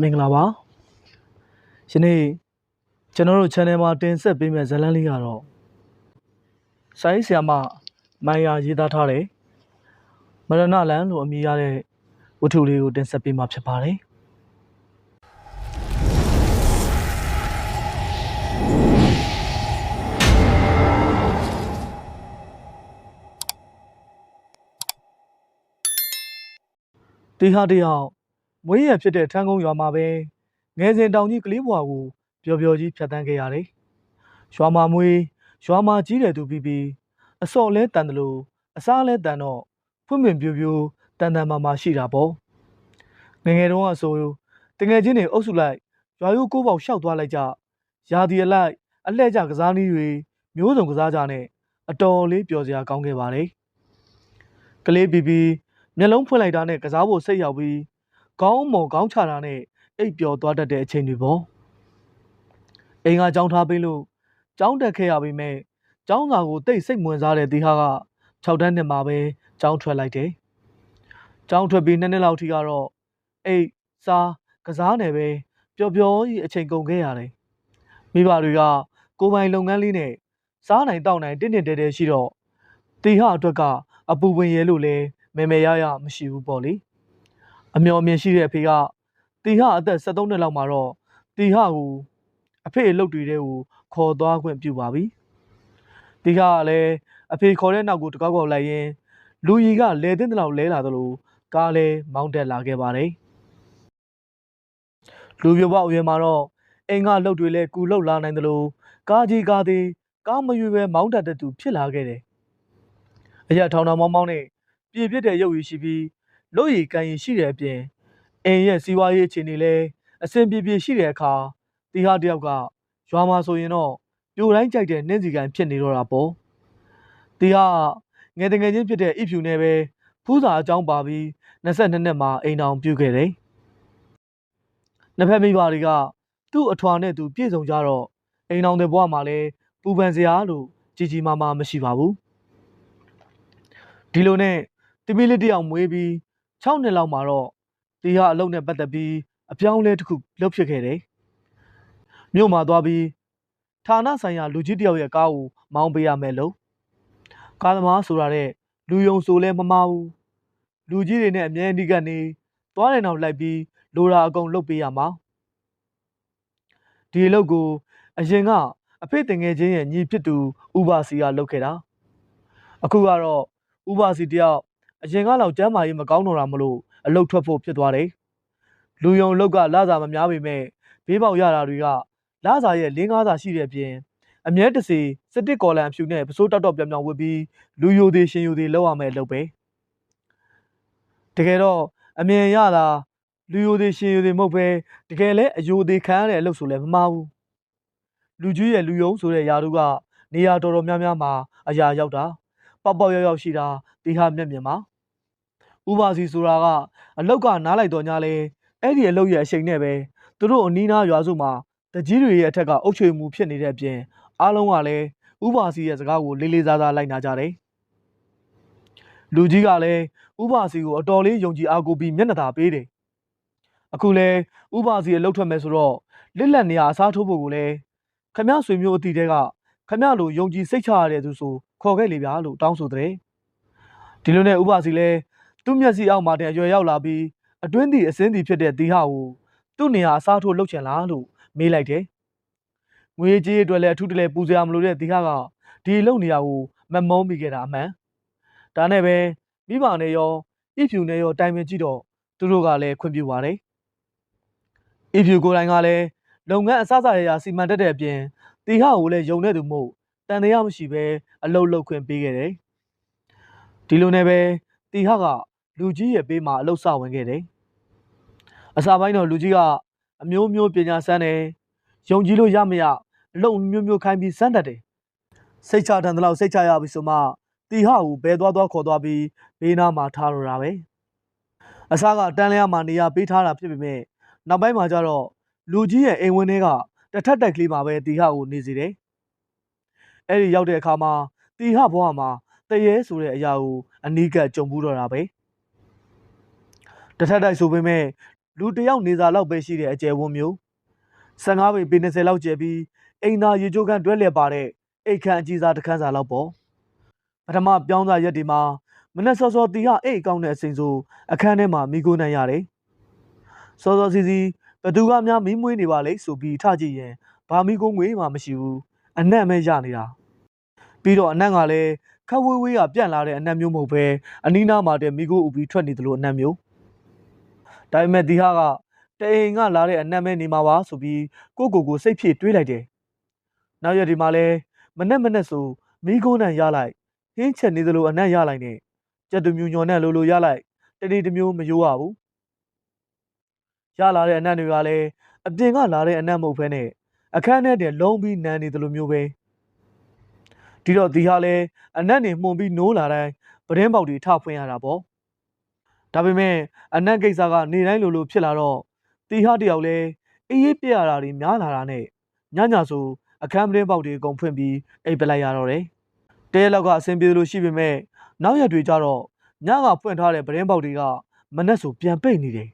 မင်္ဂလာပါယနေ့ကျွန်တော်တို့ channel မှာတင်ဆက်ပေးမယ့်ဇာတ်လမ်းလေးကတော့ဆိုင်းဆီယာမမိုင်ယာရေးသားထားတဲ့မရဏလန်လို့အမည်ရတဲ့ဝတ္ထုလေးကိုတင်ဆက်ပေးမှာဖြစ်ပါတယ်ဒီဟာတယောက် မွေးရဖြစ်တဲ့ထန်းကုန်းရွာမှာပဲငယ်စဉ်တောင်ကြီးကလေးဘွားကိုပျော်ပျော်ကြီးဖြတ်တန်းခဲ့ရတယ်။ရွာမှာမွေးရွာမှာကြီးတယ်သူပြီးပြီးအစော့လဲတန်တယ်လို့အစားလဲတန်တော့ဖွင့်ပင်ပြူပြူတန်တန်မာမာရှိတာပေါ့။ငယ်ငယ်တုန်းကဆိုတငယ်ချင်းတွေအုပ်စုလိုက်ရွာရိုးကိုးပေါက်ရှောက်သွားလိုက်ကြရာဒီအလိုက်အလှဲ့ကြကစားနည်းတွေမျိုးစုံကစားကြနဲ့အတော်လေးပျော်စရာကောင်းခဲ့ပါတယ်။ကလေးပြီးပြီးမျက်လုံးဖွင့်လိုက်တာနဲ့ကစားဖို့စိတ်ရောက်ပြီး ခေါင်းမော်ခေါင်းချတာနဲ့အိပ်ပျော်သွားတတ်တဲ့အချိန်တွေပေါ့အိမ်ကကြောင်းထားပေးလို့ကြောင်းတက်ခဲ့ရပေမဲ့ကြောင်းစာကိုတိတ်စိတ်ဝင်စားတဲ့ဒီဟာက6တန်းနှစ်မှာပဲကြောင်းထွက်လိုက်တယ်ကြောင်းထွက်ပြီးနှစ်နှစ်လောက်ထိကတော့အိတ်စားကစားနေပဲပျော်ပျော်ကြီးအချိန်ကုန်ခဲ့ရတယ်မိဘတွေကကိုယ်ပိုင်လုပ်ငန်းလေးနဲ့စားနိုင်တောက်နိုင်တင့်တင့်တဲတဲရှိတော့တီဟာအတွက်က အပူဝင်ရဲလို့လဲမေမေရရမရှိဘူးပေါ့လေ အမျော်အမြင်ရှိတဲ့အဖေကတီဟအသက်73နှစ်လောက်မှာတော့တီဟကိုအဖေအလုပ်တွေတဲကိုခေါ်သွားခွင့်ပြုပါပြီတီဟကလည်းအဖေခေါ်တဲ့နောက်ကိုတကောက်ကောက်လိုက်ရင်လူကြီးကလဲတဲ့လောက်လဲလာသလိုကားလည်းမောင်းတက်လာခဲ့ပါတယ်လူပြပအရွယ်မှာတော့အိမ်ကလှုပ်တွေလဲကူလှုပ်လာနိုင်သလိုကားကြီးကားသေးကားမရွေပဲမောင်းတက်တဲ့သူဖြစ်လာခဲ့တယ်အရာထောင်ထောင်မောင်းမောင်းနဲ့ပြေပြစ်တဲ့ရုပ်ရည်ရှိပြီး လို့ရည်ကန်ရည်ရှိတဲ့အပြင်အိမ်ရဲ့စီးပွားရေးအခြေအနေလည်းအဆင်ပြေပြေရှိတဲ့အခါတီဟာတယောက်ကရွာမှာဆိုရင်တော့ပြိုတိုင်းကြိုက်တဲ့နှင်းစီကန်ဖြစ်နေတော့တာပေါ့တီဟာငယ်တငယ်ချင်းဖြစ်တဲ့အီဖြူနဲ့ပဲဖူးစာအကြောင်းပါပြီး22နှစ်မှာအိမ်တောင်ပြုတ်ခဲ့တယ်နှစ်ဖက်မိဘတွေကသူ့အထွာနဲ့သူပြည့်စုံကြတော့အိမ်တောင်တဲ့ဘဝမှာလည်းပူပန်စရာလို့ကြီးကြီးမားမားမရှိပါဘူးဒီလိုနဲ့တမီလေးတယောက်မွေးပြီး 6နှစ်လောက်မှာတော့တီဟာအလုပ်နဲ့ပတ်သက်ပြီးအပြောင်းအလဲတစ်ခုလုပ်ဖြစ်ခဲ့တယ်။မြို့မှာသွားပြီးဌာနဆိုင်ရာလူကြီးတယောက်ရဲ့ကားကိုမောင်းပေးရမယ်လို့ကားသမားဆိုတာတဲ့လူယုံဆိုလဲမမဘူးလူကြီးတွေနဲ့အမြဲအနိကနေသွားတယ်နောက်လိုက်ပြီးလိုရာအကုန်လုပ်ပေးရမှာဒီအလုပ်ကိုအရင်ကအဖေတင်ငယ်ချင်းရဲ့ညီဖြစ်သူဥပါစီကလုပ်ခဲ့တာအခုကတော့ဥပါစီတယောက် အရင်ကလောက်ကျမ်းမာရေးမကောင်းတော့တာမလို့အလုတ်ထွက်ဖို့ဖြစ်သွားတယ်။လူယုံလုတ်ကလစာမများပေမဲ့ဘေးပေါက်ရတာတွေကလစာရဲ့လင်းကားစာရှိတဲ့အပြင်အမြဲတစေစတစ်ကော်လန်အဖြူနဲ့ပစိုးတောက်တောက်ပြောင်ပြောင်ဝတ်ပြီးလူယိုသေးရှင်ယိုသေးလောက်ရမယ်လုပ်ပဲ။တကယ်တော့အမြင်ရတာလူယိုသေးရှင်ယိုသေးမဟုတ်ပဲတကယ်လဲအယိုသေးခံရတဲ့အလုပ်ဆိုလဲမမှားဘူး။လူကြီးရဲ့လူယုံဆိုတဲ့ယာတို့ကနေရာတော်တော်များများမှာအရာရောက်တာပေါက်ပေါက်ရောက်ရောက်ရှိတာဒီဟာမျက်မြင်ပါ ဥပါစီဆိုတာကအလောက်ကနားလိုက်တော့ညာလဲအဲ့ဒီအလောက်ရဲ့အချိန်နဲ့ပဲသူတို့အနီးနားရွာစုမှာတကြီးတွေရဲ့အထက်ကအုပ်ချုပ်မှုဖြစ်နေတဲ့အပြင်အားလုံးကလည်းဥပါစီရဲ့စကားကိုလေးလေးစားစားလိုက်နာကြတယ်လူကြီးကလည်းဥပါစီကိုအတော်လေးယုံကြည်အားကိုးပြီးမျက်နှာသာပေးတယ်အခုလဲဥပါစီရဲ့လှုပ်ထွက်မယ်ဆိုတော့လစ်လက်နေရအစားထိုးဖို့ကိုလည်းခမဆွေမျိုးအတီတဲကခမလိုယုံကြည်စိတ်ချရတဲ့သူဆိုခေါ်ခဲ့လေဗျာလို့တောင်းဆိုတဲ့ဒီလိုနဲ့ဥပါစီလဲ သူ့မျက်စိအောက်မှာတည်းအရွယ်ရောက်လာပြီးအတွင်းသည့်အစင်းသည့်ဖြစ်တဲ့ဒီဟာကိုသူ့နေရာအစားထိုးလှုပ်ချင်လားလို့မေးလိုက်တယ်။ငွေကြေးအတွက်လည်းအထူးတလဲပူစရာမလိုတဲ့ဒီဟာကဒီလုံနေရာကိုမမုန်းမိခဲ့တာအမှန်။ဒါနဲ့ပဲမိဘနဲ့ရောအဖြူနဲ့ရောတိုင်ပင်ကြည့်တော့သူတို့ကလည်းခွင့်ပြုပါတယ်။အဖြူကိုယ်တိုင်ကလည်းလုပ်ငန်းအစစရရစီမံတတ်တဲ့အပြင်တီဟာကိုလည်းယုံတဲ့သူမို့တန်တရားမရှိပဲအလုတ်လုတ်ခွင့်ပေးခဲ့တယ်။ဒီလိုနဲ့ပဲတီဟာက လူကြီးရဲ့ပေးမှာအလုတ်စဝင်ခဲ့တယ်။အစာပိုင်းတော့လူကြီးကအမျိုးမျိုးပညာစမ်းတယ်။ယုံကြည်လို့ရမရအလုတ်မျိုးမျိုးခိုင်းပြီးစမ်းတတ်တယ်။စိတ်ချတန်တဲ့လောက်စိတ်ချရပြီဆိုမှတီဟာကိုဘဲသွားသွားခေါ်သွားပြီးဘေးနားမှာထားရတာပဲ။အစားကတန်းလျားမှာနေရာပေးထားတာဖြစ်ပေမဲ့နောက်ပိုင်းမှာကျတော့လူကြီးရဲ့အိမ်ဝင်းထဲကတထက်တိုက်ကလေးမှာပဲတီဟာကိုနေစီတယ်။အဲ့ဒီရောက်တဲ့အခါမှာတီဟာဘွားမှာတရေဆိုတဲ့အရာကိုအနီးကပ်ကြုံဘူးတော့တာပဲ တထက်တိုက်ဆိုပေမဲ့လူတစ်ယောက်နေစာလောက်ပဲရှိတဲ့အကျယ်ဝန်းမျိုး15ပေပေ20လောက်ကျယ်ပြီးအိမ်သာရေချိုးခန်းတွဲလည်ပါတဲ့အိတ်ခမ်းအကြီးစားတစ်ခန်းစာလောက်ပေါ့ပထမပြောင်းစားရက်ဒီမှာမနေ့စောစောတီဟာအိတ်အကောင့်နဲ့အစိမ်ဆိုအခန်းထဲမှာမိကိုနိုင်ရတယ်စောစောစီစီဘသူကများမီးမွေးနေပါလေဆိုပြီးထကြည့်ရင်ဘာမီကိုငွေမှမရှိဘူးအနက်မဲရနေတာပြီးတော့အနက်ကလည်းခက်ဝေးဝေးကပြန့်လာတဲ့အနက်မျိုးမဟုတ်ပဲအနီးနားမှာတဲ့မိကိုဥပြီးထွက်နေသလိုအနက်မျိုး ဒါပေမဲ့ဒီဟာကတအိမ်ကလာတဲ့အနက်မဲနေမှာပါဆိုပြီးကိုကိုကိုစိတ်ဖြည့်တွေးလိုက်တယ်နောက်ရက်ဒီမှာလဲမနဲ့မနဲ့ဆိုမိကိုနံရလိုက်ဟင်းချက်နေသလိုအနက်ရလိုက်နဲ့ကြက်တူမျိုးညော်နဲ့လိုလိုရလိုက်တနေ့တစ်မျိုးမယိုးရဘူးရလာတဲ့အနက်တွေကလည်းအပြင်ကလာတဲ့အနက်မဟုတ်ဘဲနဲ့အခန်းထဲတည်းလုံးပြီးနန်းနေသလိုမျိုးပဲဒီတော့ဒီဟာလဲအနက်နေမှုန်ပြီးနိုးလာတိုင်းပဒင်းပေါက်တွေထဖွင့်ရတာပေါ့ ဒါပေမဲ့အနက်ကိစ္စကနေတိုင်းလိုလိုဖြစ်လာတော့တီဟာတယောက်လဲအေးအေးပြက်ရတာတွေများလာတာနဲ့ညညဆိုအခန်းပဒင်းပေါက်တွေအကုန်ဖွင့်ပြီးအိပ်ပလိုက်ရတော့တယ်တဲလောက်ကအဆင်ပြေလို့ရှိပေမဲ့နောက်ရက်တွေကျတော့ညကဖွင့်ထားတဲ့ပဒင်းပေါက်တွေကမနဲ့ဆိုပြန်ပိတ်နေတယ်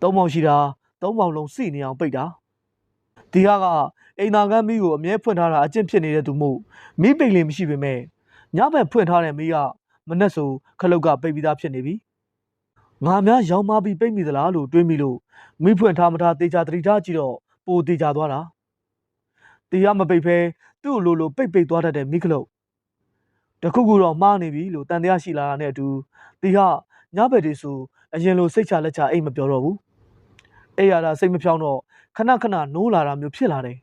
သုံးပေါက်ရှိတာသုံးပေါက်လုံးစီနေအောင်ပိတ်တာဒီဟာကအိမ်သာကမ်းမီးကိုအမြဲဖွင့်ထားတာအကျင့်ဖြစ်နေတဲ့သူမို့မီးပိတ်လေးမရှိပေမဲ့ညဘက်ဖွင့်ထားတဲ့မီးကမနဲ့ဆိုခလုတ်ကပိတ်ပြီးသားဖြစ်နေပြီ ငါများရောင်းမပြီးပိတ်မိသလားလို့တွေးမိလို့မီးဖွင့်ထားမထားတေချာတတိထားကြည့်တော့ပိုတေချာသွားတာတရားမပိတ်ဖဲသူ့လိုလိုပိတ်ပိတ်သွားတတ်တဲ့မီးခလုတ်တခုခုတော့မှားနေပြီလို့တန်တရားရှိလာတာနဲ့အတူတီဟာညဘက်တွေဆိုအရင်လိုစိတ်ချလက်ချအိတ်မပြောတော့ဘူးအဲ့ရတာစိတ်မဖြောင်းတော့ခဏခဏနိုးလာတာမျိုးဖြစ်လာတယ်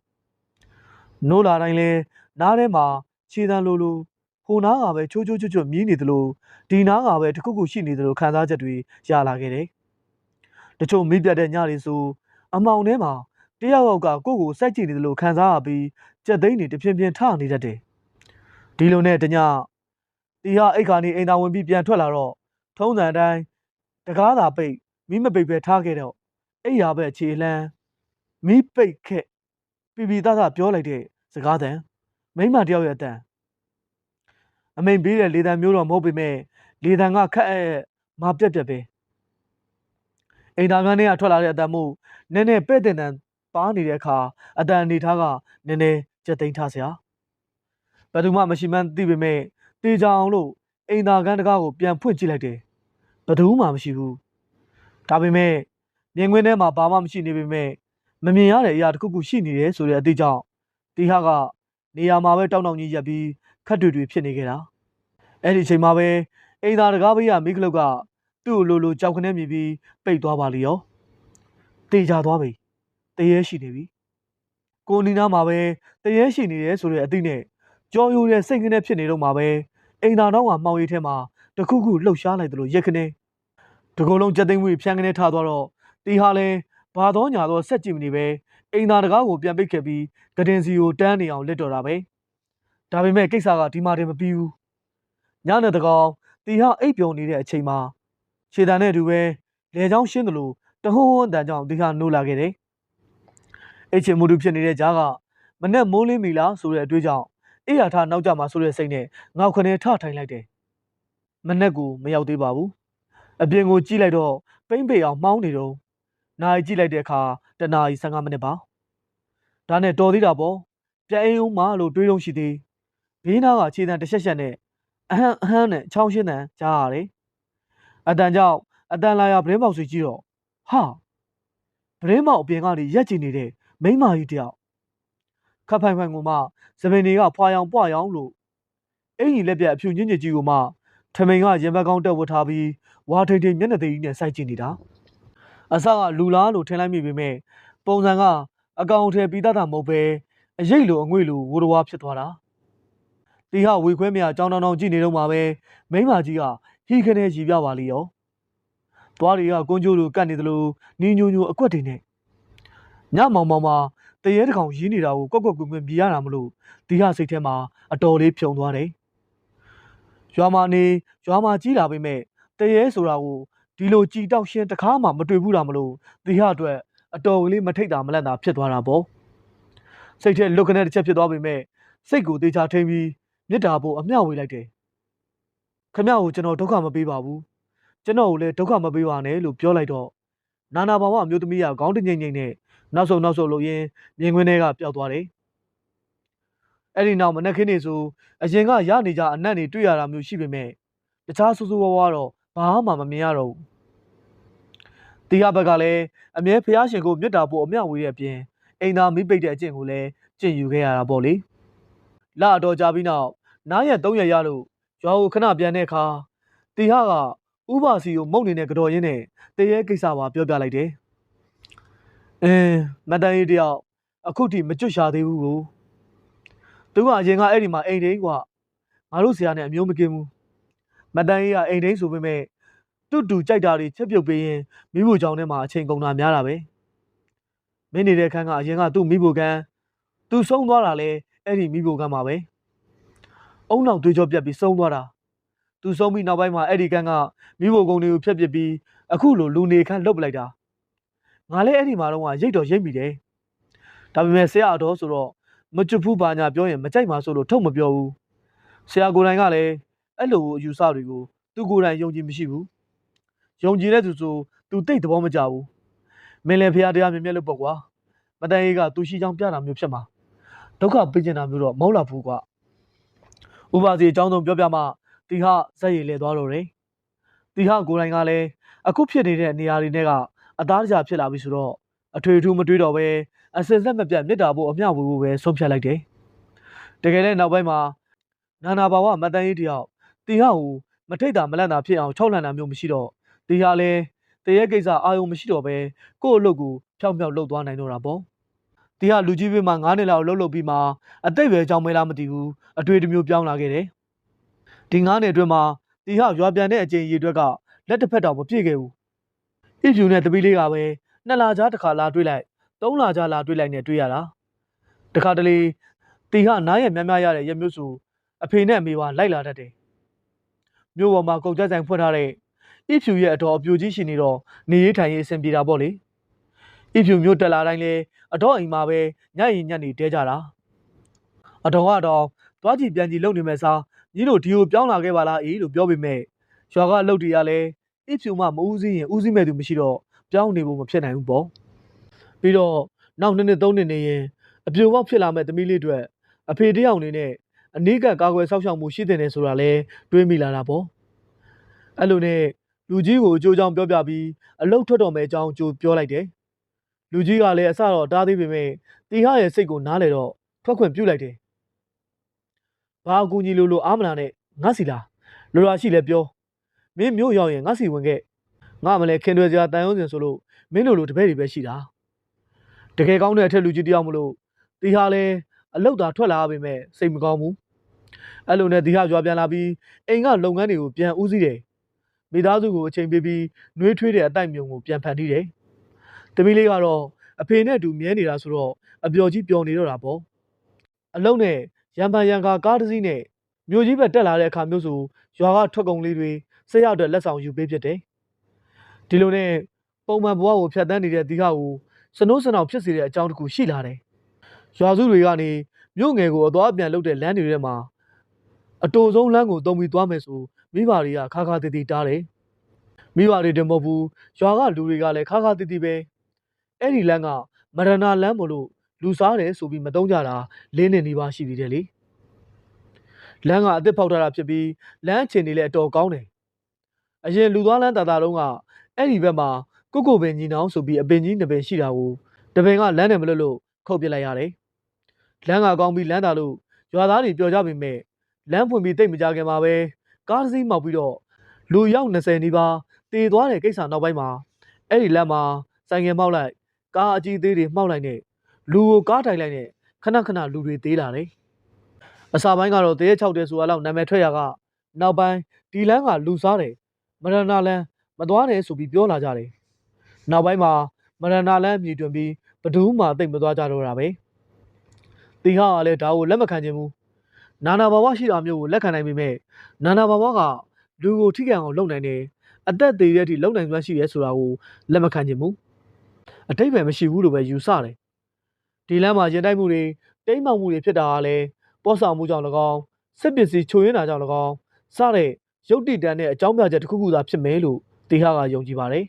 နိုးလာတိုင်းလဲနားထဲမှာခြေတန်းလိုလို ဟိုနားကပဲချိုးချိုးချွတ်ချွတ်မြည်နေသလိုဒီနားကပဲတခုခုရှိနေသလိုခံစားချက်တွေရလာခဲ့တယ်တချို့မိပြတ်တဲ့ညတွေဆိုအမောင်ထဲမှာတယောက်ယောက်ကကိုယ့်ကိုစိုက်ကြည့်နေသလိုခံစားရပြီးကြက်သိန်းတွေတဖြည်းဖြည်းထနေတတ်တယ်ဒီလိုနဲ့တညတီဟာအိတ်ခါနေအိမ်သာဝင်ပြီးပြန်ထွက်လာတော့ထုံးစံအတိုင်းတကားသာပိတ်မိမပိတ်ပဲထားခဲ့တော့အိယာပဲခြေလန်းမိပိတ်ခက်ပြပြသားသားပြောလိုက်တဲ့စကားတန်မိမတယောက်ရဲ့အတန် အမိန်ပေးတဲ့လေတံမျိုးတော့မဟုတ်ပေမဲ့လေတံကခက်အဲမပြက်ပြက်ပဲအိမ်သားကန်းထဲကထွက်လာတဲ့အတန်မို့နည်းနည်းပဲ့တဲ့တန်ပါနေတဲ့အခါအတန်အနေထားကနည်းနည်းကြက်သိမ်းထားစရာဘယ်သူမှမရှိမှန်းသိပေမဲ့တေချာအောင်လို့အိမ်သားကန်းတကားကိုပြန်ဖွင့်ကြည့်လိုက်တယ်ဘယ်သူမှမရှိဘူးဒါပေမဲ့မြင်ကွင်းထဲမှာဘာမှမရှိနေပေမဲ့မမြင်ရတဲ့အရာတစ်ခုခုရှိနေတယ်ဆိုတဲ့အသေးကြောင့်တီဟာကနေရာမှာပဲတောင်းတောင်းကြီးရက်ပြီး ခက်တွေတွေဖြစ်နေခဲ့တာအဲ့ဒီအချိန်မှာပဲအိမ်သာတကားဘေးကမိကလုတ်ကသူ့လိုလိုကြောက်ခနဲ့မြည်ပြီးပိတ်သွားပါလေရောတေချာသွားပြီတရေရှိနေပြီကိုနီနာမှာပဲတရေရှိနေတယ်ဆိုတဲ့အသည့်နဲ့ကြောရိုးတဲ့စိတ်ခနဲ့ဖြစ်နေတော့မှာပဲအိမ်သာတော့ကမှောင်ရီထဲမှာတခုခုလှုပ်ရှားလိုက်သလိုရက်ခနဲ့တကုံလုံးကြက်သိမ်းမှုဖြန်းခနဲ့ထားသွားတော့တီဟာလဲဘာတော့ညာတော့ဆက်ကြည့်မနေပဲအိမ်သာတကားကိုပြန်ပိတ်ခဲ့ပြီးကတင်စီကိုတန်းနေအောင်လက်တော်တာပဲ ဒါပေမဲ့ကိစ္စကဒီမှာတည်းမပြီးဘူးညနေတကောင်တီဟာအိပ်ပြုံနေတဲ့အချိန်မှာခြေတံနဲ့အတူပဲလေချောင်းရှင်းသလိုတဟွန်းဟွန်းတန်ကြောင့်တီဟာနိုးလာခဲ့တယ်အိတ်ချင်မှုတူဖြစ်နေတဲ့ကြားကမနဲ့မိုးလင်းပြီလားဆိုတဲ့အတွေးကြောင့်အေးရထားနောက်ကျမှာဆိုတဲ့စိတ်နဲ့ငေါက်ခနဲထထိုင်လိုက်တယ်မနဲ့ကိုမရောက်သေးပါဘူးအပြင်ကိုကြည့်လိုက်တော့ပိမ့်ပေအောင်မှောင်းနေတော့နိုင်ကြည့်လိုက်တဲ့အခါတနာရီ15မိနစ်ပါဒါနဲ့တော်သေးတာပေါ့ပြန်အိမ်ဦးမလို့တွေးလုံးရှိသေး ဘေးနားကခြေတံတစ်ချက်ချက်နဲ့အဟမ်းအဟမ်းနဲ့ချောင်းရှင်းတန်ကြားရတယ်အတန်ကြောင့်အတန်လာရဗရင်းပေါက်ဆွေကြည့်တော့ဟာဗရင်းပေါက်အပြင်ကနေရက်ကြည့်နေတဲ့မိန်းမကြီးတယောက်ခပ်ဖိုင်ဖိုင်ကမှစပင်တွေကဖွာရောင်ပွားရောင်လို့အင်ကြီးလက်ပြအဖြူညင်ညစ်ကြီးကမှထမိန်ကရင်ဘက်ကောင်းတက်ဝတ်ထားပြီးဝါထိန်ထိန်မျက်နှာသေးကြီးနဲ့စိုက်ကြည့်နေတာအစကလူလားလို့ထင်လိုက်မိပေမဲ့ပုံစံကအကောင်ထဲပြီးသားတာမဟုတ်ပဲအရိတ်လိုအငွေ့လိုဝိုးတော်ဝါဖြစ်သွားတာ တီဟာဝေခွဲမြကြောင်းတောင်းတောင်းကြည့်နေတော့မှပဲမိမကြီးကဟီခနဲ့ရီပြပါလိရောသွားတွေကကွန်းကျိုးလိုကတ်နေသလိုနင်းညိုညိုအကွက်တွေနဲ့ညမောင်မောင်မှာတရေတကောင်ရင်းနေတာကိုကွက်ကွက်ကွင်းကွင်းမြည်ရတာမလို့တီဟာစိတ်ထဲမှာအတော်လေးဖြုံသွားတယ်ရွာမှာနေရွာမှာကြီးလာပေမဲ့တရေဆိုတာကိုဒီလိုကြည်တောက်ရှင်းတခါမှမတွေ့ဘူးတာမလို့တီဟာအတွက်အတော်ကလေးမထိတ်တာမလန့်တာဖြစ်သွားတာပေါ့စိတ်ထဲလွတ်ခနဲ့တစ်ချက်ဖြစ်သွားပေမဲ့စိတ်ကိုတေချာထိန်ပြီး မေတ္တာဖို့အမျှဝေလိုက်တယ်ခမကိုကျွန်တော်ဒုက္ခမပေးပါဘူးကျွန်တော်ကိုလည်းဒုက္ခမပေးပါနဲ့လို့ပြောလိုက်တော့နာနာဘာဝအမျိုးသမီးကခေါင်းတငိမ့်ငိမ့်နဲ့နောက်ဆုံးနောက်ဆုံးလို့ရင်းမြင်ကွင်းထဲကပျောက်သွားတယ်အဲ့ဒီနောက်မနက်ခင်းနေဆိုအရင်ကရနေကြအနက်တွေတွေ့ရတာမျိုးရှိပေမဲ့တခြားဆူဆူဝါးဝါတော့ဘာမှမမြင်ရတော့ဘူးတီးရဘက်ကလည်းအမြဲဖျားရှင်ကိုမြတ်တာဖို့အမျှဝေးတဲ့အပြင်အိမ်သားမိပိတ်တဲ့အကျင့်ကိုလည်းကျင့်ယူခဲ့ရတာပေါ့လေလာတော့ကြပြီးနောက် နားရ၃ရက်ရလို့ရွာကိုခဏပြန်တဲ့အခါတီဟကဥပါစီကိုမုတ်နေတဲ့ကြော်ရင်းနဲ့တရေကိစ္စပါပြောပြလိုက်တယ်။အင်းမတန်ကြီးတယောက်အခုထိမကျွတ်ရှာသေးဘူးကိုသူကအရင်ကအဲ့ဒီမှာအိမ်တိန်ကငါတို့ဆရာနဲ့အမျိုးမကင်းဘူးမတန်ကြီးကအိမ်တိန်ဆိုပေမဲ့တူတူကြိုက်တာတွေချက်ပြုတ်ပေးရင်မိဖို့ကြောင်ထဲမှာအချိန်ကုန်တာများတာပဲမင်းနေတဲ့ခန်းကအရင်ကသူ့မိဖို့ခန်းသူဆုံးသွားတာလဲအဲ့ဒီမိဖို့ခန်းမှာပဲ။ အုံနောက်သွေးကြောပြတ်ပြီးဆုံးသွားတာသူဆုံးပြီးနောက်ပိုင်းမှာအဲ့ဒီကန်းကမိဖို့ကုန်းတွေကိုဖျက်ပစ်ပြီးအခုလိုလူနေခန်းလှုပ်ပလိုက်တာငါလည်းအဲ့ဒီမှာတော့ရိတ်တော်ရိတ်မိတယ်ဒါပေမဲ့ဆရာတော်ဆိုတော့မကျွတ်ဘူးပါညာပြောရင်မကြိုက်ပါဆိုလို့ထုတ်မပြောဘူးဆရာကိုယ်တိုင်ကလည်းအဲ့လိုအယူဆတွေကိုသူကိုယ်တိုင်ယုံကြည်မရှိဘူးယုံကြည်တဲ့သူဆိုသူတိတ်သဘောမကျဘူးမင်းလည်းဖះတရားမြင်မြတ်လို့ပေါ့ကွာမတန်ရေးကသူရှိချောင်းပြတာမျိုးဖြစ်မှာဒုက္ခပေးကျင်တာမျိုးတော့မဟုတ်တော့ဘူးကွာ ဥပါစီအကြောင်းဆုံးပြောပြမှတီဟဇက်ရည်လဲသွားတော့တယ်တီဟကိုယ်တိုင်ကလည်းအခုဖြစ်နေတဲ့နေရာတွေနဲ့ကအသားတကြဖြစ်လာပြီဆိုတော့အထွေထူးမတွေးတော့ပဲအစင်ဆက်မပြတ်မြစ်တာဖို့အမျှဝေဖို့ပဲဆုံးဖြတ်လိုက်တယ်တကယ်လည်းနောက်ပိုင်းမှာနာနာဘာဝမတန်ရေးတယောက်တီဟကိုမထိတ်တာမလန့်တာဖြစ်အောင်၆လန့်တာမျိုးမရှိတော့တီဟာလည်းတရေကိစ္စအာယုံမရှိတော့ပဲကိုယ့်အလုပ်ကိုဖြောင်းဖြောင်းလုပ်သွားနိုင်တော့တာပေါ့ တီဟာလူကြီးပေးမှာ9နှစ်လောက်လှုပ်လှုပ်ပြီးမှအတိတ်ပဲကြောင်းမဲလားမသိဘူးအတွေ့အမျိုးပြောင်းလာခဲ့တယ်ဒီ9နှစ်အတွင်းမှာတီဟာရွာပြန်တဲ့အချိန်ရေအတွက်ကလက်တစ်ဖက်တော့မပြည့်ခဲ့ဘူးအစ်ဖြူနဲ့တပီးလေးကပဲနှစ်လကြားတစ်ခါလာတွေ့လိုက်သုံးလကြားလာတွေ့လိုက်နဲ့တွေ့ရတာတခါတလေတီဟာနားရများများရတဲ့ရမျိုးစုအဖေနဲ့အမေပါလိုက်လာတတ်တယ်မြို့ပေါ်မှာကုန်ကြက်ဆိုင်ဖွင့်ထားတဲ့အစ်ဖြူရဲ့အတော်အပြူကြီးရှိနေတော့နေရေးထိုင်ရေးအဆင်ပြေတာပေါ့လေ အစ်ဖြူမြို့တက်လာတိုင်းလဲအတော်အိမ်မှာပဲညရင်ညနေတဲကြတာအတော်ကတော့သွားကြည့်ပြန်ကြည့်လုပ်နေမဲ့စားညီတို့ဒီကိုပြောင်းလာခဲ့ပါလားအေးလို့ပြောပေမဲ့ရွာကအလုပ်တွေကလည်းအစ်ဖြူမှမဦးစီးရင်ဦးစီးမဲ့သူမရှိတော့ပြောင်းနေဖို့မဖြစ်နိုင်ဘူးပေါ့ပြီးတော့နောက်နှစ်နှစ်သုံးနှစ်နေရင်အပြိုပေါက်ဖြစ်လာမဲ့သမီးလေးတွေအဖေတယောက်အနေနဲ့အနည်းကကာကွယ်ဆောက်ရှောက်မှုရှိတဲ့နေဆိုတာလဲတွေးမိလာတာပေါ့အဲ့လိုနဲ့လူကြီးကိုအကျိုးကြောင့်ပြောပြပြီးအလုတ်ထွက်တော်မယ်အကြောင်းကြိုပြောလိုက်တယ် လူကြီးကလည်းအစတော့တားသေးပေမဲ့တီဟရဲ့စိတ်ကိုနားလေတော့ထွက်ခွင့်ပြုလိုက်တယ်ဘာအကူကြီးလို့လို့အားမနာနဲ့ငါစီလားလိုလာရှိလဲပြောမင်းမျိုးရောက်ရင်ငါစီဝင်ခဲ့ငါမလဲခင်တွေစရာတန်ရုံးစင်ဆိုလို့မင်းတို့လိုတပည့်တွေပဲရှိတာတကယ်ကောင်းတဲ့အထက်လူကြီးတယောက်မလို့တီဟာလည်းအလုတ်သာထွက်လာပေမဲ့စိတ်မကောင်းဘူးအဲ့လိုနဲ့တီဟာကြွားပြန်လာပြီးအိမ်ကလုပ်ငန်းတွေကိုပြန်ဦးစီးတယ်မိသားစုကိုအချိန်ပေးပြီးနှွေးထွေးတဲ့အတိုက်မြုံကိုပြန်ဖန်တီးတယ် တမီးလေးကတော့အဖေနဲ့အတူမြဲနေတာဆိုတော့အပျော်ကြီးပျော်နေတော့တာပေါ့အလုံးနဲ့ရံပန်ရံကာကားတစ်စီးနဲ့မြို့ကြီးဘက်တက်လာတဲ့အခါမျိုးဆိုရွာကထွက်ကုန်လေးတွေဆက်ရောက်တဲ့လက်ဆောင်ယူပေးဖြစ်တယ်ဒီလိုနဲ့ပုံမှန်ဘဝကိုဖြတ်တန်းနေတဲ့ဒီခါကိုစနိုးစနောင်ဖြစ်စေတဲ့အကြောင်းတစ်ခုရှိလာတယ်ရွာစုတွေကနေမြို့ငယ်ကိုအသွားအပြန်လုပ်တဲ့လမ်းတွေထဲမှာအတူဆုံးလမ်းကိုတုံပြီးသွားမယ်ဆိုမိဘတွေကခါခါတီတီတားတယ်မိဘတွေတင်မဟုတ်ဘူးရွာကလူတွေကလည်းခါခါတီတီပဲ အဲ့ဒီလမ်းကမရဏလမ်းမလို့လူစားတယ်ဆိုပြီးမတုံးကြတာလင်းနေနေပါရှိသေးတယ်လေလမ်းကအစ်စ်ဖောက်ထားတာဖြစ်ပြီးလမ်းအခြေအနေလည်းအတော်ကောင်းတယ်အရင်လူသွားလမ်းတာတာတုန်းကအဲ့ဒီဘက်မှာကုတ်ကိုပင်ညီနောင်ဆိုပြီးအပင်ကြီးနှစ်ပင်ရှိတာကိုတပင်ကလမ်းနဲ့မလွတ်လို့ခုတ်ပစ်လိုက်ရတယ်လမ်းကကောင်းပြီးလမ်းတာလို့ရွာသားတွေပြောကြပေမဲ့လမ်းဖွင့်ပြီးတိတ်မကြခင်မှာပဲကားတစ်စီးမှောက်ပြီးတော့လူရောက်20နီးပါးတည်သွားတဲ့ကိစ္စနောက်ပိုင်းမှာအဲ့ဒီလမ်းမှာဆိုင်ငယ်မှောက်လိုက် ကားအကြီးသေးတွေမှောက်လိုက်နဲ့လူကိုကားထိုင်လိုက်နဲ့ခဏခဏလူတွေသေးလာတယ်အစာပိုင်းကတော့တရေ6တဲဆိုတာလောက်နာမည်ထွက်ရကနောက်ပိုင်းဒီလမ်းကလူစားတယ်မရဏလမ်းမသွားနဲ့ဆိုပြီးပြောလာကြတယ်နောက်ပိုင်းမှာမရဏလမ်းမြည်တွင်ပြီးဘဒူးမှတိတ်မသွားကြတော့တာပဲတီဟာကလည်းဒါကိုလက်မခံခြင်းဘူးနာနာဘာဝရှိတာမျိုးကိုလက်ခံနိုင်ပေမဲ့နာနာဘာဝကလူကိုထိခံအောင်လုပ်နိုင်တယ်အသက်သေးတဲ့အထိလုပ်နိုင်စွမ်းရှိရဲဆိုတာကိုလက်မခံခြင်းဘူး အတိတ်ပဲမရှိဘူးလို့ပဲယူဆတယ်ဒီလမ်းမှာရင်တိုက်မှုတွေတိမ့်မောက်မှုတွေဖြစ်တာကလည်းပေါ့ဆောင်မှုကြောင့်၎င်းစစ်ပစ္စည်းချိုးရင်းတာကြောင့်၎င်းစတဲ့ရုပ်တည်တန်းတဲ့အကြောင်းပြချက်တစ်ခုခုသာဖြစ်မယ်လို့တီဟာကယုံကြည်ပါတယ်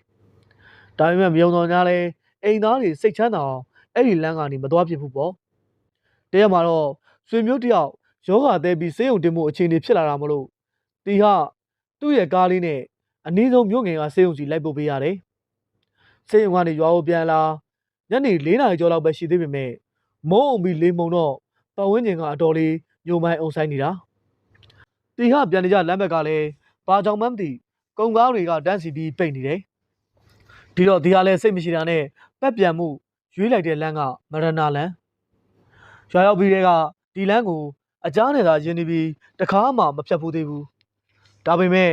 ဒါပေမဲ့မယုံတော်ညာလဲအိမ်သားတွေစိတ်ချမ်းသာအောင်အဲ့ဒီလမ်းကနေမသွားဖြစ်ဘူးပေါ့တရက်မှာတော့ဆွေမျိုးတယောက်ယောဂသေးပြီးစေးုံတင်မှုအခြေအနေဖြစ်လာတာမလို့တီဟာသူ့ရဲ့ကားလေးနဲ့အနည်းဆုံးမြို့ငယ်ကစေးုံစီလိုက်ပို့ပေးရတယ် စေးုံကနေရွာကိုပြန်လာညနေ၄နာရီကျော်လောက်ပဲရှိသေးပေမဲ့မိုးအုံပြီးလေးမုံတော့ပတ်ဝန်းကျင်ကအတော်လေးညိုမိုင်းအောင်ဆိုင်နေတာတီဟာပြန်နေကြလမ်းဘက်ကလည်းဘာကြောင့်မှမသိကုံကားတွေကတန်းစီပြီးပိတ်နေတယ်ဒီတော့ဒီဟာလည်းစိတ်မရှိတာနဲ့ပက်ပြန်မှုရွေးလိုက်တဲ့လမ်းကမရဏလမ်းရွာရောက်ပြီးတဲ့ကဒီလမ်းကိုအကြားနဲ့သာရင်းနေပြီးတခါမှမဖြတ်ဘူးသေးဘူးဒါပေမဲ့